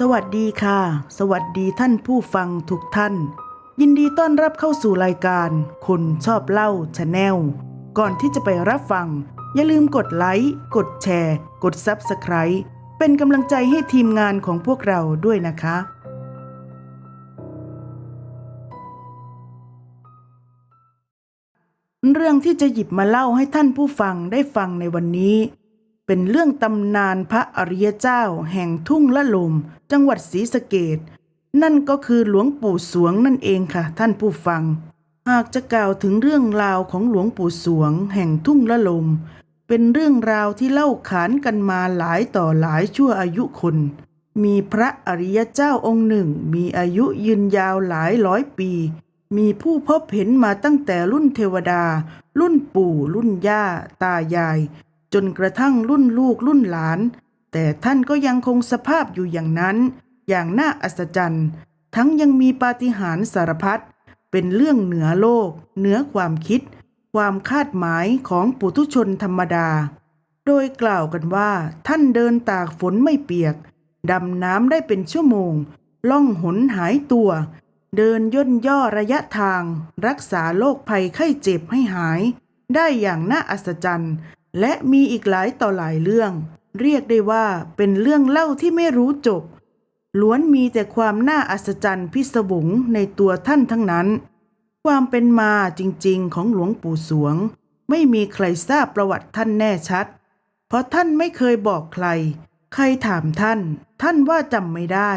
สวัสดีค่ะ สวัสดีท่านผู้ฟังทุกท่าน ยินดีต้อนรับเข้าสู่รายการ คนชอบเล่าชาแนลก่อนที่จะไปรับฟัง อย่าลืมกดไลค์กดแชร์ กด Subscribe เป็นกำลังใจให้ทีมงานของพวกเราด้วยนะคะ เรื่องที่จะหยิบมาเล่าให้ท่านผู้ฟังได้ฟังในวันนี้ เป็นเรื่องตำนานพระอริยเจ้าแห่งทุ่งละลม จังหวัดศรีสะเกดนั่นก็คือหลวงปู่สวงนั่นเองค่ะ ท่านผู้ฟัง หากจะกล่าวถึงเรื่องราวของหลวงปู่สวง แห่งทุ่งละลม เป็นเรื่องราวที่เล่าขานกันมาหลายต่อหลายชั่วอายุคน มีพระอริยเจ้าองค์หนึ่ง มีอายุยืนยาวหลายร้อยปี มีผู้พบเห็นมาตั้งแต่รุ่นเทวดา รุ่นปู่ รุ่นย่า ตายาย จนกระทั่งรุ่นลูกรุ่นหลาน แต่ท่านก็ยังคงสภาพอยู่อย่างนั้น อย่างน่าอัศจรรย์ ทั้งยังมีปาฏิหาริย์สารพัดเป็นเรื่องเหนือโลก เหนือความคิด ความคาดหมายของปุถุชนธรรมดา โดยกล่าวกันว่า ท่านเดินตากฝนไม่เปียก ดำน้ำได้เป็นชั่วโมง ล่องหนหายตัว เดินย่นย่อระยะทาง รักษาโรคภัยไข้เจ็บให้หาย ได้อย่างน่าอัศจรรย์ และมีอีกหลายต่อหลายเรื่อง เรียกได้ว่าเป็นเรื่องเล่าที่ไม่รู้จบ ล้วนมีแต่ความน่าอัศจรรย์พิศวงในตัวท่านทั้งนั้น ความเป็นมาจริงๆของหลวงปู่สวง ไม่มีใครทราบประวัติท่านแน่ชัด เพราะท่านไม่เคยบอกใคร ใครถามท่าน ท่านว่าจำไม่ได้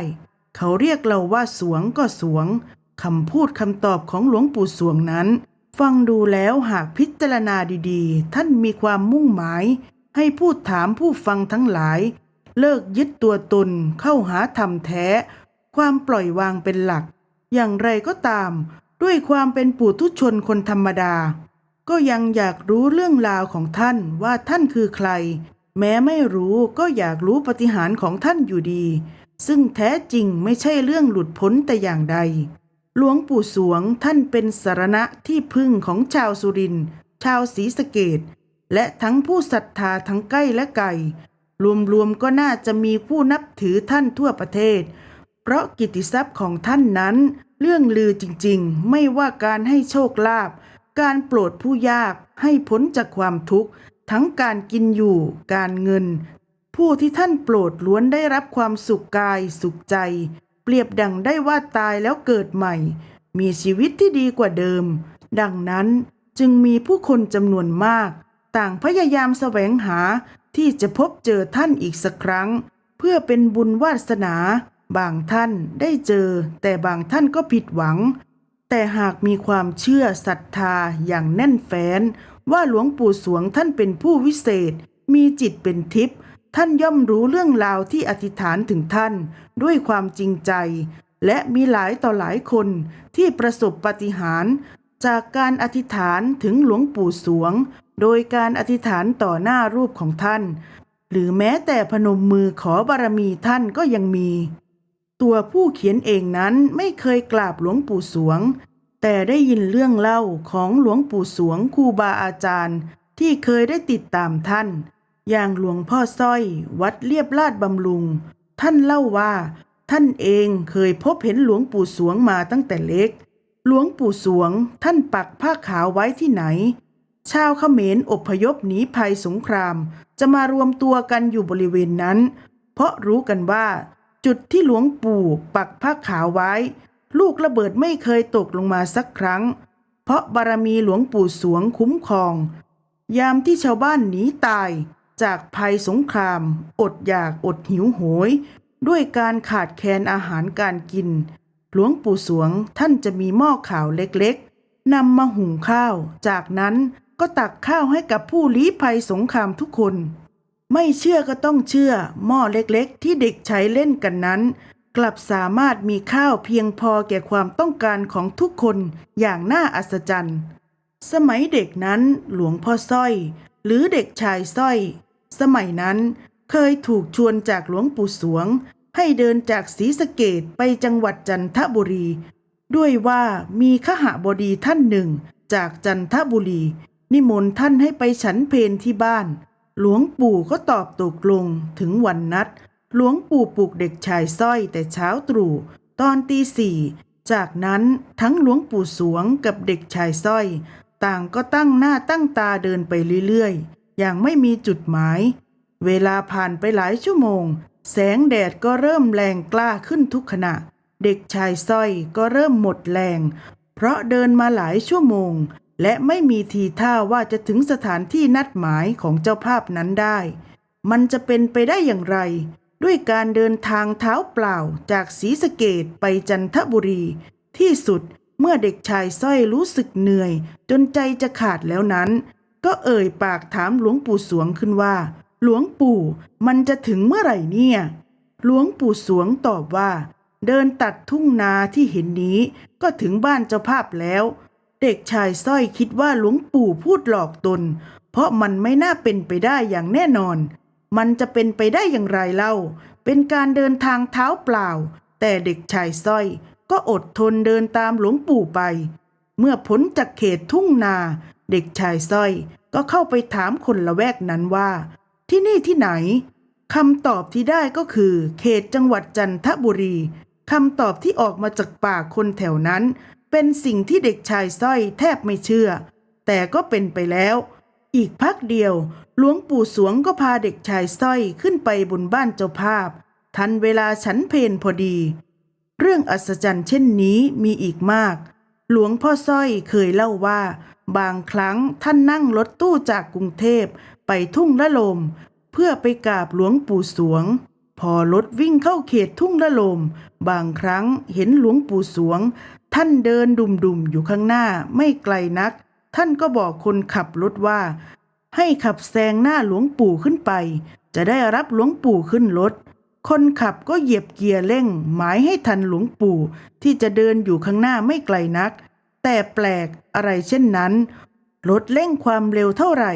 เขาเรียกเราว่าสวงก็สวงคำพูดคำตอบของหลวงปู่สวงนั้น ฟังดูแล้วหากพิจารณาดีๆ ท่านมีความมุ่งหมาย ให้พูดถามผู้ฟังทั้งหลาย เลิกยึดตัวตนเข้าหาธรรมแท้ ความปล่อยวางเป็นหลัก อย่างไรก็ตาม ด้วยความเป็นปุถุชนคนธรรมดา ก็ยังอยากรู้เรื่องราวของท่านว่าท่านคือใคร แม้ไม่รู้ก็อยากรู้ปฏิหารของท่านอยู่ดี ซึ่งแท้จริงไม่ใช่เรื่องหลุดพ้นแต่อย่างใด หลวงปู่สวงท่านเป็นสารณะที่พึ่งของชาวสุรินทร์ชาวศรีสะเกดและทั้งผู้ศรัทธาทั้งใกล้และไกลรวมๆก็น่าจะมีผู้นับถือท่านทั่วประเทศ เพราะกิตติทรัพย์ของท่านนั้น เรื่องลือจริงๆ ไม่ว่าการให้โชคลาภการโปรดผู้ยากให้พ้นจากความทุกข์ทั้งการกินอยู่การเงิน ผู้ที่ท่านโปรดล้วนได้รับความสุขกายสุขใจ เปรียบดังได้ว่าตายแล้วเกิดใหม่ มีชีวิตที่ดีกว่าเดิม ดังนั้นจึงมีผู้คนจำนวนมาก ต่างพยายามแสวงหาที่จะพบเจอท่านอีกสักครั้ง เพื่อเป็นบุญวาสนา บางท่านได้เจอ แต่บางท่านก็ผิดหวัง แต่หากมีความเชื่อศรัทธาอย่างแน่นแฟ้น ว่าหลวงปู่สวงท่านเป็นผู้วิเศษ มีจิตเป็นทิพย์ ท่านย่อมรู้เรื่องราวที่อธิษฐานถึงท่านด้วยความจริงใจ และมีหลายต่อหลายคนที่ประสบปาฏิหารย์จากการอธิษฐานถึงหลวงปู่สวง โดยการอธิษฐานต่อหน้ารูปของท่าน หรือแม้แต่พนมมือขอบารมีท่านก็ยังมี ตัวผู้เขียนเองนั้นไม่เคยกราบหลวงปู่สวง แต่ได้ยินเรื่องเล่าของหลวงปู่สวงครูบาอาจารย์ ที่เคยได้ติดตามท่าน อย่างหลวงพ่อสร้อยวัดเลียบลาดบำรุง ท่านเล่าว่า ท่านเองเคยพบเห็นหลวงปู่สวงมาตั้งแต่เล็ก หลวงปู่สวงท่านปักผ้าขาวไว้ที่ไหน ชาวเขมรอพยพหนีภัยสงคราม จะมารวมตัวกันอยู่บริเวณนั้น เพราะรู้กันว่า จุดที่หลวงปู่ปักผ้าขาวไว้ ลูกระเบิดไม่เคยตกลงมาสักครั้ง เพราะบารมีหลวงปู่สวงคุ้มครอง ยามที่ชาวบ้านหนีตาย จากภัยสงคราม อดอยากอดหิวโหย ด้วยการขาดแคลนอาหารการกิน หลวงปู่สวงท่านจะมีหม้อข่าวเล็กๆนำมาหุงข้าว จากนั้นก็ตักข้าวให้กับผู้ลี้ภัยสงครามทุกคน ไม่เชื่อก็ต้องเชื่อ หม้อเล็กๆ ที่เด็กใช้เล่นกันนั้น กลับสามารถมีข้าวเพียงพอแก่ความต้องการของทุกคนอย่างน่าอัศจรรย์ สมัยเด็กนั้นหลวงพ่อสร้อย หรือเด็กชายสร้อย สมัยนั้นเคยถูกชวนจากหลวงปู่สวง ให้เดินจากศรีสะเกดไปจังหวัดจันทบุรี ด้วยว่ามีขหบดีท่านหนึ่งจากจันทบุรี นิมนต์ท่านให้ไปฉันเพลที่บ้าน หลวงปู่ก็ตอบตกลงถึงวันนัด หลวงปู่ปลุกเด็กชายสร้อยแต่เช้าตรู่ตอนตีสี่จากนั้นทั้งหลวงปู่สวงกับเด็กชายสร้อย ต่างก็ตั้งหน้าตั้งตาเดินไปเรื่อยๆ อย่างไม่มีจุดหมาย เวลาผ่านไปหลายชั่วโมง แสงแดดก็เริ่มแรงกล้าขึ้นทุกขณะ เด็กชายสร้อยก็เริ่มหมดแรง เพราะเดินมาหลายชั่วโมง และไม่มีทีท่าว่าจะถึงสถานที่นัดหมายของเจ้าภาพนั้นได้ มันจะเป็นไปได้อย่างไร ด้วยการเดินทางเท้าเปล่าจากศรีสะเกดไปจันทบุรี ที่สุดเมื่อเด็กชายสร้อยรู้สึกเหนื่อย จนใจจะขาดแล้วนั้น ก็เอ่ยปากถามหลวงปู่สวงขึ้นว่า หลวงปู่มันจะถึงเมื่อไหร่เนี่ย หลวงปู่สวงตอบว่า เดินตัดทุ่งนาที่เห็นนี้ก็ถึงบ้านเจ้าภาพแล้ว เด็กชายสร้อยคิดว่าหลวงปู่พูดหลอกตน เพราะมันไม่น่าเป็นไปได้อย่างแน่นอน มันจะเป็นไปได้อย่างไรเล่า เป็นการเดินทางเท้าเปล่า แต่เด็กชายสร้อยก็อดทนเดินตามหลวงปู่ไป เมื่อพ้นจากเขตทุ่งนา เด็กชายสร้อยก็เข้าไปถามคนละแวกนั้นว่า ที่นี่ที่ไหนคำตอบที่ได้ก็คือ เขตจังหวัดจันทบุรีคำตอบที่ออกมาจากปากคนแถวนั้น เป็นสิ่งที่เด็กชายสร้อยแทบไม่เชื่อ แต่ก็เป็นไปแล้ว อีกพักเดียวหลวงปู่สวงก็พาเด็กชายสร้อยขึ้นไปบนบ้านเจ้าภาพ ทันเวลาฉันเพนพอดี เรื่องอัศจรรย์เช่นนี้มีอีกมาก หลวงพ่อสร้อยเคยเล่าว่า บางครั้งท่านนั่งรถตู้จากกรุงเทพไปทุ่งละลม เพื่อไปกราบหลวงปู่สวง พอรถวิ่งเข้าเขตทุ่งละลม บางครั้งเห็นหลวงปู่สวง ท่านเดินดุมๆอยู่ข้างหน้าไม่ไกลนัก ท่านก็บอกคนขับรถว่า ให้ขับแซงหน้าหลวงปู่ขึ้นไป จะได้รับหลวงปู่ขึ้นรถ คนขับก็เหยียบเกียร์เร่ง หมายให้ทันหลวงปู่ ที่จะเดินอยู่ข้างหน้าไม่ไกลนัก แต่แปลกอะไรเช่นนั้น รถเร่งความเร็วเท่าไหร่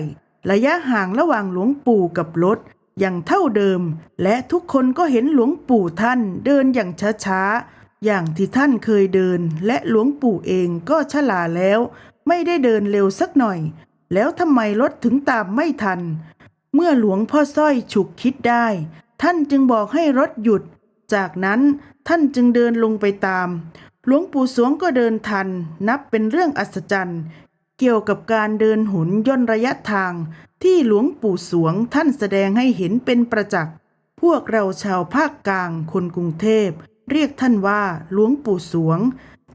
ระยะห่างระหว่างหลวงปู่กับรถยังเท่าเดิม และทุกคนก็เห็นหลวงปู่ท่านเดินอย่างช้าๆ อย่างที่ท่านเคยเดิน และหลวงปู่เองก็ฉลาแล้ว ไม่ได้เดินเร็วสักหน่อย แล้วทำไมรถถึงตามไม่ทัน เมื่อหลวงพ่อสร้อยฉุกคิดได้ ท่านจึงบอกให้รถหยุด จากนั้นท่านจึงเดินลงไปตาม หลวงปู่สวงก็เดินทัน นับเป็นเรื่องอัศจรรย์ เกี่ยวกับการเดินหุนย่นระยะทาง ที่หลวงปู่สวงท่านแสดงให้เห็นเป็นประจักษ์พวกเราชาวภาคกลางคนกรุงเทพ เรียกท่านว่าหลวงปู่สวง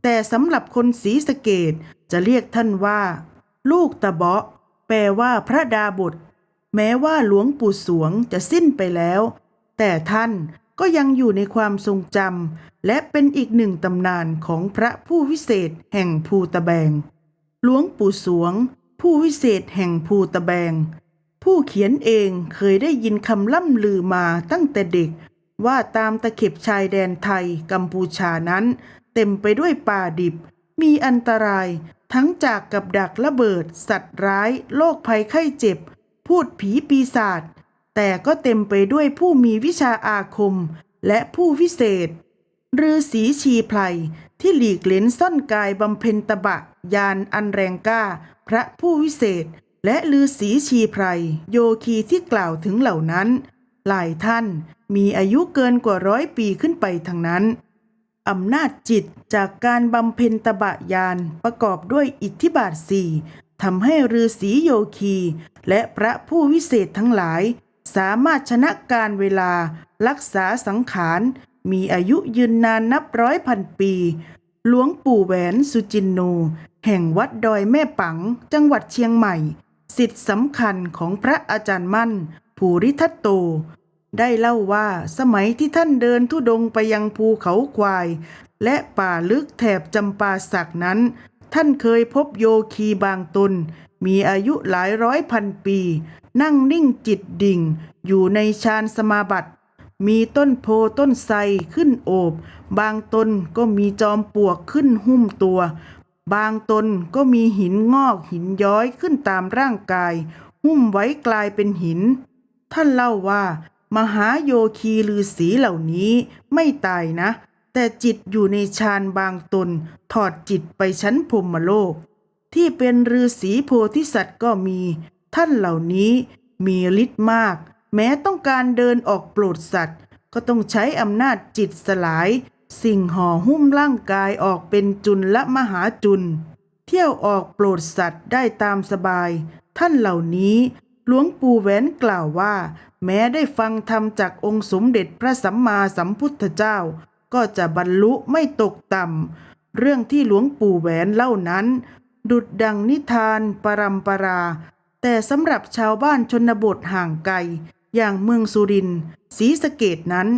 แต่สำหรับคนศรีสะเกดจะเรียกท่านว่า ลูกตะเบาะ แปลว่าพระดาบทแม้ว่าหลวงปู่สวงจะสิ้นไปแล้ว แต่ท่านก็ยังอยู่ในความทรงจำและเป็นอีกหนึ่งตำนานของพระผู้วิเศษแห่งภูตะแบง หลวงปู่สวง ผู้วิเศษแห่งภูตะแบง ผู้เขียนเองเคยได้ยินคำล่ำลือมาตั้งแต่เด็ก ว่าตามตะเข็บชายแดนไทยกัมพูชานั้น เต็มไปด้วยป่าดิบ มีอันตรายทั้งจากกับดักระเบิด สัตว์ร้าย โรคภัยไข้เจ็บ พูดผีปีศาจ แต่ก็เต็มไปด้วยผู้มีวิชาอาคมและผู้วิเศษฤาษีชีไพรที่หลีกเล้นซ่อนกายบำเพ็ญตบะยานอันแรงกล้า พระผู้วิเศษ และฤาษีชีไพรโยคีที่กล่าวถึงเหล่านั้น หลายท่านมีอายุเกินกว่าร้อยปีขึ้นไปทั้งนั้นอำนาจจิตจากการบำเพ็ญตบะยานประกอบด้วยอิทธิบาทสี่ทำให้ฤาษีโยคี และพระผู้วิเศษทั้งหลาย สามารถชนะการเวลารักษาสังขารมีอายุยืนนานนับร้อยพันปี หลวงปู่แหวนสุจินโน แห่งวัดดอยแม่ปัง จังหวัดเชียงใหม่ สิทธิสำคัญของพระอาจารย์มั่น ภูริทัตโต ได้เล่าว่าสมัยที่ท่านเดินทุดงไปยังภูเขาควาย และป่าลึกแถบจำปาสักนั้น ท่านเคยพบโยคีบางตน มีอายุหลายร้อยพันปี นั่งนิ่งจิตดิ่ง อยู่ในฌานสมาบัติ มีต้นโพต้นไทรขึ้นโอบ บางตนก็มีจอมปลวกขึ้นหุ้มตัว บางตนก็มีหินงอกหินย้อยขึ้นตามร่างกาย หุ้มไว้กลายเป็นหิน ท่านเล่าว่า มหาโยคีฤาษีเหล่านี้ไม่ตายนะ แต่จิตอยู่ในฌานบางตน ถอดจิตไปชั้นพรมโลก ที่เป็นฤาษีโพธิสัตว์ก็มี ท่านเหล่านี้มีฤทธิ์มาก แม้ต้องการเดินออกโปรดสัตว์ ก็ต้องใช้อำนาจจิตสลาย สิ่งห่อหุ้มร่างกายออกเป็นจุลและมหาจุล เที่ยวออกโปรดสัตว์ได้ตามสบาย ท่านเหล่านี้หลวงปู่แหวนกล่าวว่า แม้ได้ฟังธรรมจากองค์สมเด็จพระสัมมาสัมพุทธเจ้า ก็จะบรรลุไม่ตกต่ำเรื่องที่หลวงปู่แหวนเล่านั้น ดุดดังนิทานปรัมปรา แต่สำหรับชาวบ้านชนบทห่างไกล อย่างเมืองสุรินทร์ศรีสะเกดนั้น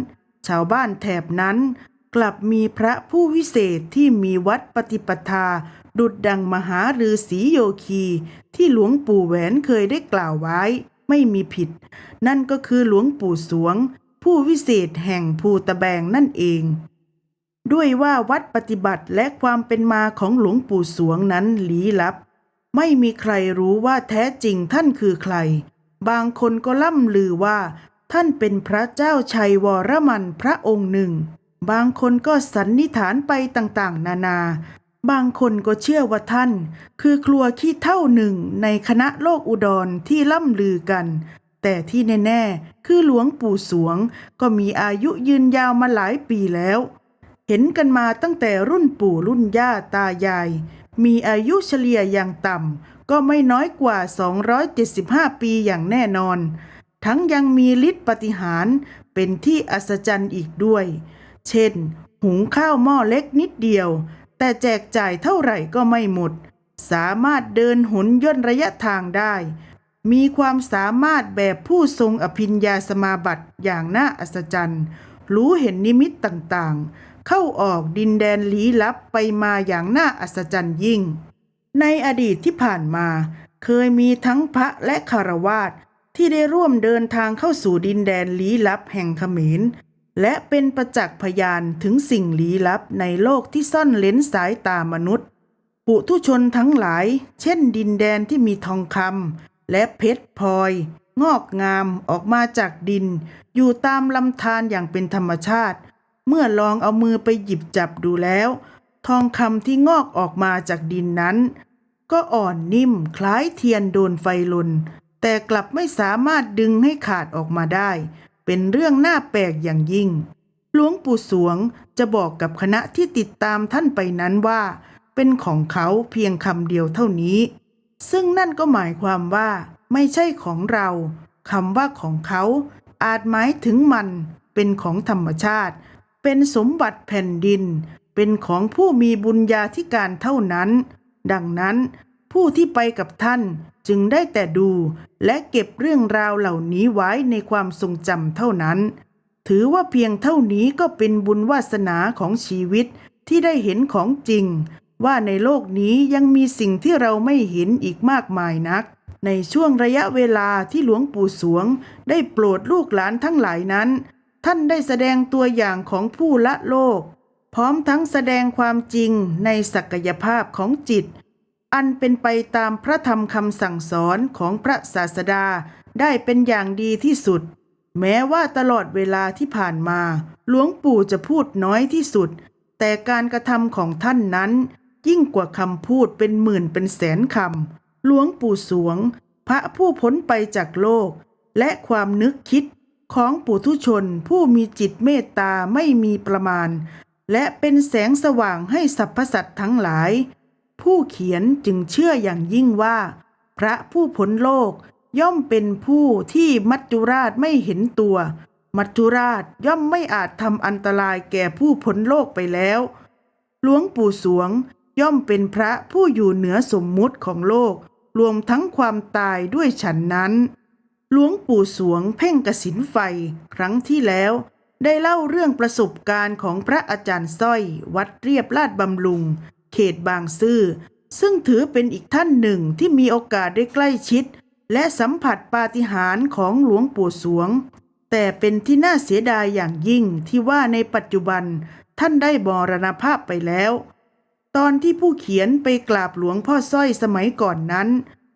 ชาวบ้านแถบนั้น กลับมีพระผู้วิเศษที่มีวัดปฏิปทา ดุดดังมหาฤาษีโยคี ที่หลวงปู่แหวนเคยได้กล่าวไว้ไม่มีผิด นั่นก็คือหลวงปู่สวง ผู้วิเศษแห่งภูตะแบงนั่นเอง ด้วยว่าวัดปฏิบัติและความเป็นมาของหลวงปู่สวงนั้นลี้ลับ ไม่มีใครรู้ว่าแท้จริงท่านคือใคร บางคนก็ล่ำลือว่า ท่านเป็นพระเจ้าชัยวรมันพระองค์หนึ่ง บางคนก็สันนิษฐานไปต่างๆ นานา บางคนก็เชื่อว่าท่าน คือครัวขี้เท่าหนึ่งในคณะโลกอุดรที่ล่ำลือกัน แต่ที่แน่ๆ คือหลวงปู่สวง ก็มีอายุยืนยาวมาหลายปีแล้ว เห็นกันมาตั้งแต่รุ่นปู่รุ่นย่าตายาย มีอายุเฉลี่ยอย่างต่ำก็ไม่น้อยกว่า 275 ปีอย่างแน่นอน ทั้งยังมีฤทธิ์ปฏิหารเป็นที่อัศจรรย์อีกด้วย เช่น หุงข้าวหม้อเล็กนิดเดียว แต่แจกจ่ายเท่าไหร่ก็ไม่หมด สามารถเดินหุนย่นระยะทางได้ มีความสามารถแบบผู้ทรงอภิญญาสมาบัติอย่างน่าอัศจรรย์ รู้เห็นนิมิตต่างๆ เข้าออกดินแดนลี้ลับไปมาอย่างน่าอัศจรรย์ยิ่ง ในอดีตที่ผ่านมา เคยมีทั้งพระและคารวาสที่ได้ร่วมเดินทางเข้าสู่ดินแดนลี้ลับแห่งเขมร และเป็นประจักษ์พยานถึงสิ่งลี้ลับในโลกที่ซ่อนเลนสายตามนุษย์ ปุถุชนทั้งหลาย เช่น ดินแดนที่มีทองคำและเพชรพลอย งอกงามออกมาจากดิน อยู่ตามลำธารอย่างเป็นธรรมชาติ เมื่อลองเอามือไปหยิบจับดูแล้ว ทองคำที่งอกออกมาจากดินนั้น ก็อ่อนนิ่มคล้ายเทียนโดนไฟลน แต่กลับไม่สามารถดึงให้ขาดออกมาได้ เป็นเรื่องน่าแปลกอย่างยิ่ง หลวงปู่สวงจะบอกกับคณะที่ติดตามท่านไปนั้นว่า เป็นของเขาเพียงคำเดียวเท่านี้ ซึ่งนั่นก็หมายความว่า ไม่ใช่ของเราคำว่าของเขาอาจหมายถึงมันเป็นของธรรมชาติ เป็นสมบัติแผ่นดิน เป็นของผู้มีบุญญาธิการเท่านั้น ดังนั้นผู้ที่ไปกับท่านจึงได้แต่ดูและเก็บเรื่องราวเหล่านี้ไว้ในความทรงจำเท่านั้น ถือว่าเพียงเท่านี้ก็เป็นบุญวาสนาของชีวิตที่ได้เห็นของจริง ว่าในโลกนี้ยังมีสิ่งที่เราไม่เห็นอีกมากมายนัก ในช่วงระยะเวลาที่หลวงปู่สวง ได้โปรดลูกหลานทั้งหลายนั้น ท่านได้แสดงตัวอย่างของผู้ละโลก พร้อมทั้งแสดงความจริงในศักยภาพของจิต อันเป็นไปตามพระธรรมคำสั่งสอนของพระศาสดาได้เป็นอย่างดีที่สุด แม้ว่าตลอดเวลาที่ผ่านมา หลวงปู่จะพูดน้อยที่สุด แต่การกระทำของท่านนั้น ยิ่งกว่าคำพูดเป็นหมื่นเป็นแสนคำหลวงปู่สวง พระผู้พ้นไปจากโลก และความนึกคิด ของปุถุชนผู้มีจิตเมตตาไม่มีประมาณ และเป็นแสงสว่างให้สรรพสัตว์ทั้งหลาย ผู้เขียนจึงเชื่ออย่างยิ่งว่า พระผู้พ้นโลกย่อมเป็นผู้ที่มัจจุราชไม่เห็นตัว มัจจุราชย่อมไม่อาจทำอันตรายแก่ผู้พ้นโลกไปแล้ว หลวงปู่สวงย่อมเป็นพระผู้อยู่เหนือสมมุติของโลก รวมทั้งความตายด้วยฉันนั้น หลวงปู่สวงเพ่งกสินไฟครั้งที่แล้ว ได้เล่าเรื่องประสบการณ์ของพระอาจารย์สร้อย วัดเรียบลาดบำรุง เขตบางซื่อ ซึ่งถือเป็นอีกท่านหนึ่งที่มีโอกาสได้ใกล้ชิด และสัมผัสปาฏิหาริย์ของหลวงปู่สวง แต่เป็นที่น่าเสียดายอย่างยิ่งที่ว่าในปัจจุบันท่านได้บรณภาพไปแล้ว ตอนที่ผู้เขียนไปกราบหลวงพ่อสร้อยสมัยก่อนนั้น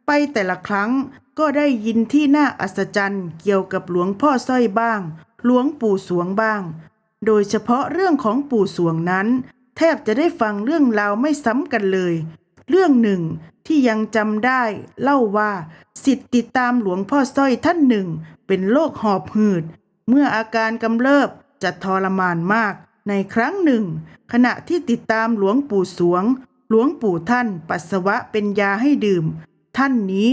ไปแต่ละครั้ง ก็ได้ยินที่น่าอัศจรรย์เกี่ยวกับหลวงพ่อสร้อยบ้าง หลวงปู่สวงบ้าง โดยเฉพาะเรื่องของปู่สวงนั้น แทบจะได้ฟังเรื่องราวไม่ซ้ำกันเลย เรื่องหนึ่งที่ยังจำได้เล่าว่าสิทธิ์ติดตามหลวงพ่อสร้อยท่านหนึ่ง เป็นโรคหอบหืด เมื่ออาการกำเริบจะทรมานมาก ในครั้งหนึ่ง ขณะที่ติดตามหลวงปู่สวง หลวงปู่ท่านปัสสาวะเป็นยาให้ดื่ม ท่านนี้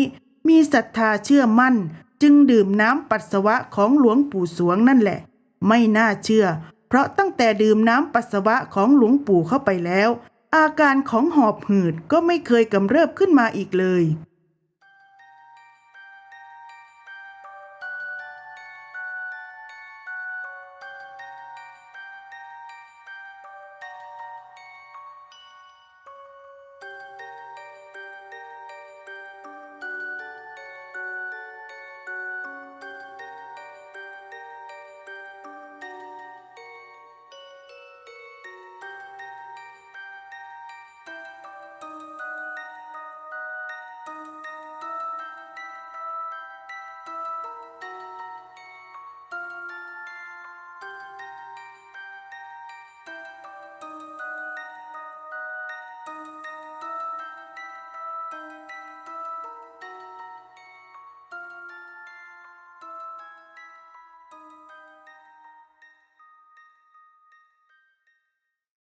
มีศรัทธาเชื่อมั่น จึงดื่มน้ำปัสสาวะของหลวงปู่สวงนั่นแหละ ไม่น่าเชื่อ เพราะตั้งแต่ดื่มน้ำปัสสาวะของหลวงปู่เข้าไปแล้ว อาการของหอบหืดก็ไม่เคยกำเริบขึ้นมาอีกเลย